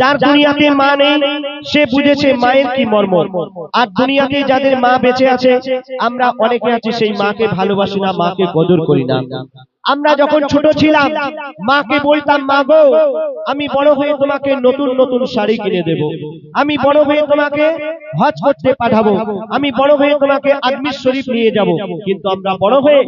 যার দুনিয়াতে মা নেই সে বুঝেছে মায়ের কি মর্ম। আর দুনিয়াতে যাদের মা বেঁচে আছে আমরা অনেকে আছি সেই মাকে ভালোবাসি না মাকে কদর করি না। আমরা যখন ছোট ছিলাম মাকে বলতাম মা গো আমি বড় হয়ে তোমাকে নতুন নতুন শাড়ি কিনে দেব। আমি বড় হয়ে তোমাকে হজ করতে পাঠাবো। আমি বড় হয়ে তোমাকে আজমির শরীফ নিয়ে যাব। কিন্তু আমরা বড় হয়ে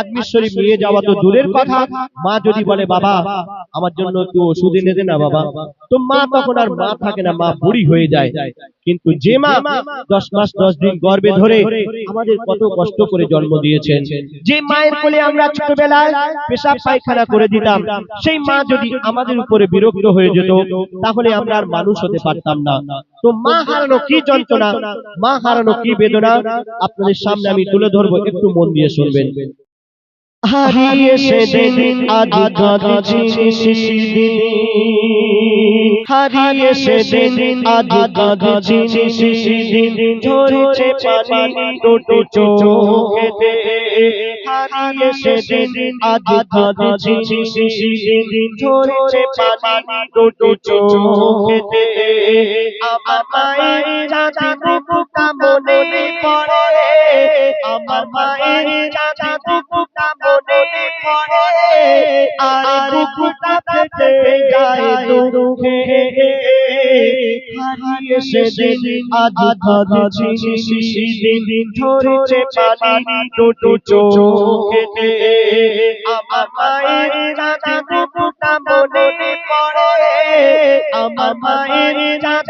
আজমির শরীফ নিয়ে যাওয়া তো দূরের কথা। মা যদি বলে বাবা আমার জন্য একটু ওষুধ এনে দে না বাবা। তো মা তখন আর মা থাকে না মা বুড়ি হয়ে যায়। কিন্তু যে মা দশ মাস, দশ দিন গর্বে ধরে আমাদের কত কষ্ট করে জন্ম দিয়েছেন। যে মায়ের কোলে আমরা ছোটবেলায় পেশাব পায়খানা করে দিতাম, সেই মা যদি আমাদের উপরে বিরক্ত হয়ে যেত, তাহলে আমরা আর মানুষ হতে পারতাম না। তো মা হারানো কি যন্ত্রণা, মা হারানো কি বেদনা, আপনাদের সামনে আমি তুলে ধরবো, একটু মন দিয়ে শুনবেন। হারিয়ে সেদিন আজ কাঁদছি সেদিন হারিয়ে সেদিন আজ কাঁদছি সেদিন ঝরেছে পানি দুটো চোখেতে হারিয়ে সেদিন আজ কাঁদছি সেদিন ঝরেছে পানি দুটো চোখেতে আমার মায়ের চাচা বুকুটা মনে পড়ে। আমার মায়ের বুকুটা মনে পড়ে। আর বুকুটা ফেটে যায় দুঃখে। হারিয়ে সেদিন আজ কাঁদছি সেদিন ঝরেছে পানি দুটো চোখেতে আমার মায়ের চাচা বুকুটা মনে পড়ে। আমার মায়ের চাচা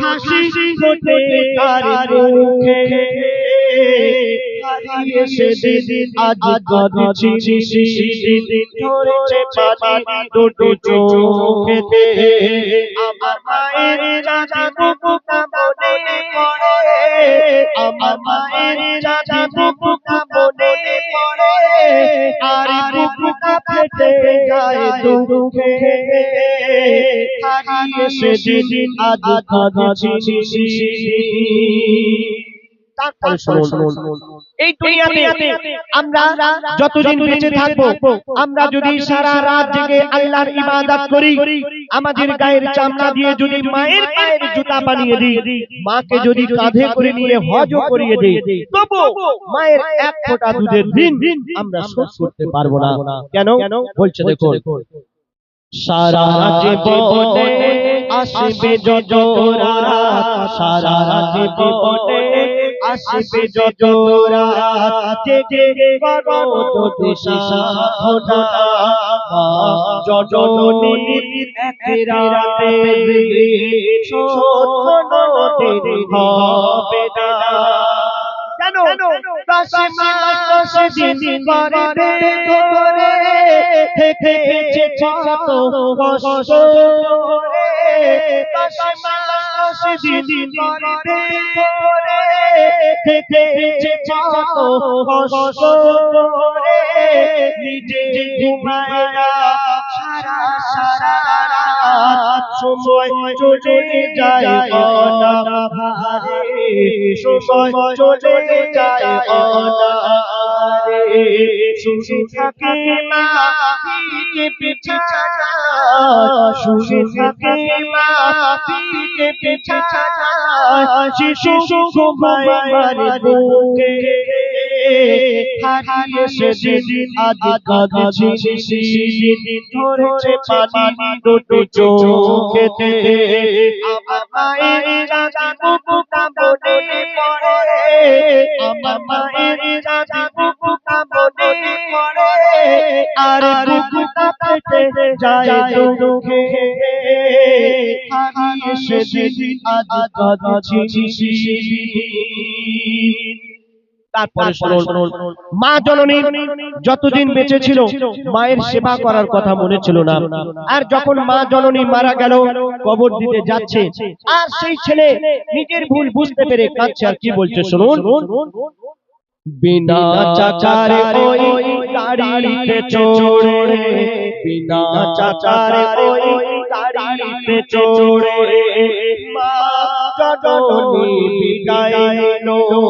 হাসি ফোটে তার মুখে। হারিয়ে সেদিন আজ কাঁদছি সেদিন ধরেছে পানি। দুটো চোখেতে আমার মায়ের রাজা তারপরে শুনুন এই দুনিয়াতে আমরা যতদিন বেঁচে থাকব আমরা যদি সারা রাত জেগে আল্লাহর ইবাদত করি আমাদের গায়ের চামড়া দিয়ে যদি মায়ের পায়ের জুতা বানিয়ে দিই মাকে যদি কাঁধে করে নিয়ে হজও করিয়ে দিই তবু মায়ের এক ফোঁটা দুধের দিন আমরা শোধ করতে পারব না। কেন? বলছে দেখুন। সারা জীবনে আসবে যজোরা সারা জীবনে আসবে যজোরা জেগে করো যদি সাধনা যজননীর এক রাতে শোধন হবে না। কেন? দশ মাস দশ দিন গর্ভে ধরে থেকেছে কত কষ্ট করে। দশ মাস দশ দিন গর্ভে ধরে থেকেছে কত কষ্ট নিজে ঘুমায় রাত সময় চলে যায় অনাভারে সময় চলে যায় অনাভারে রে শুয়ে থাকে মা মা পিঠে বিছানা শিশু বুকে। হারিয়ে সেদিন আজ কাঁদছি ধরেছে পানি দুটো চোখেতে। আমার মায়ের রাজা বুকুটা মনে পড়ে। আমার মায়ের রাজা বুকুটা মনে পড়ে। আর বুকুটা পেটে যায় দুঃখে তারপরে শুনুন মা জননী যতদিন বেঁচে ছিল মায়ের সেবা করার কথা মনে ছিল না। আর যখন মা জননী মারা গেল কবর দিতে যাচ্ছে। আর সেই ছেলে নিজের ভুল বুঝতে পেরে কাঁদছে আর কি বলছে শুনুন। বিনা চাচারে ওই গাড়িতে চড়ে। বিনা চাচারে ওই গাড়িতে চড়ে। মা জননী গাড়ি বলতে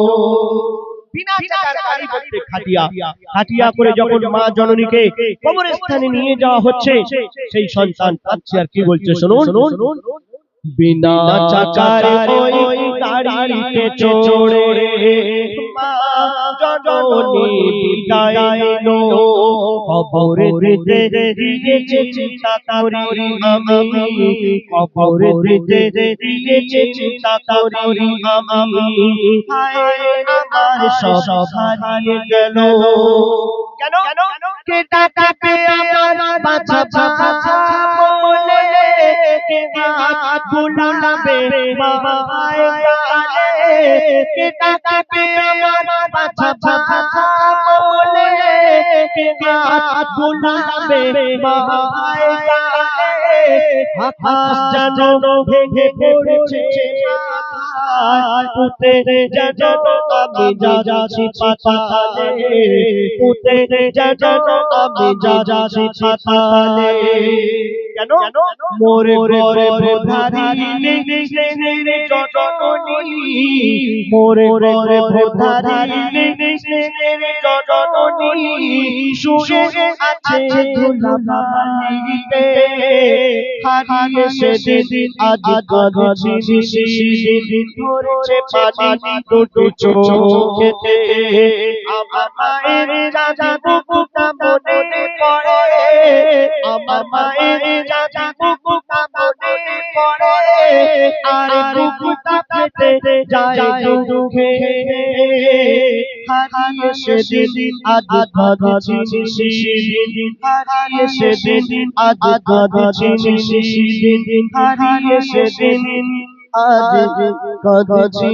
খাটিয়া খাটিয়া। করে যখন মা জননীকে কবরস্থানে নিয়ে যাওয়া হচ্ছে সেই সন্তান কাঁদছে আর কি বলছে শুনুন। বিনা চাকার ওই গাড়িতে চড়ে মা জননী বিদায়লো কবর দিতে দিয়েছে চিন্তা করি আমি কবর দিতে দিয়েছে চিন্তা করি আমি আমার সব হারিয়ে গেল। কেন? কে ডাকাতে আমার বাছা বাছা বলে কে হাত বুলাবে মায় গালে কে ডাকাতে আমার বাছা বাছা বুলাবে মায় গালে আকাশ যেন ভেঙে পড়ছে পুতে যেন আমি যাচ্ছি পাতালে পুতে যেন আমি যাচ্ছি পাতালে কেন মোরে ঘরে জননী মোরে ঘরে রে শুয়ে আছে ধুলাবালিতে হারিয়ে সেদিন আজ কাঁদছি সেদিন ধরেছে পানি দুটো চোখেতে আমার মায়ের রাজা বুকুটা মনে পড়ে। আমার মায়ের রাজা বুকুটা আর বুকুটা ফেটে যায় দুঃখে হারিয়ে সেদিন আজ কাঁদছি সেদিন হারিয়ে সেদিন আজ কাঁদছি সেদিন হারিয়ে সেদিন আজ কাঁদছি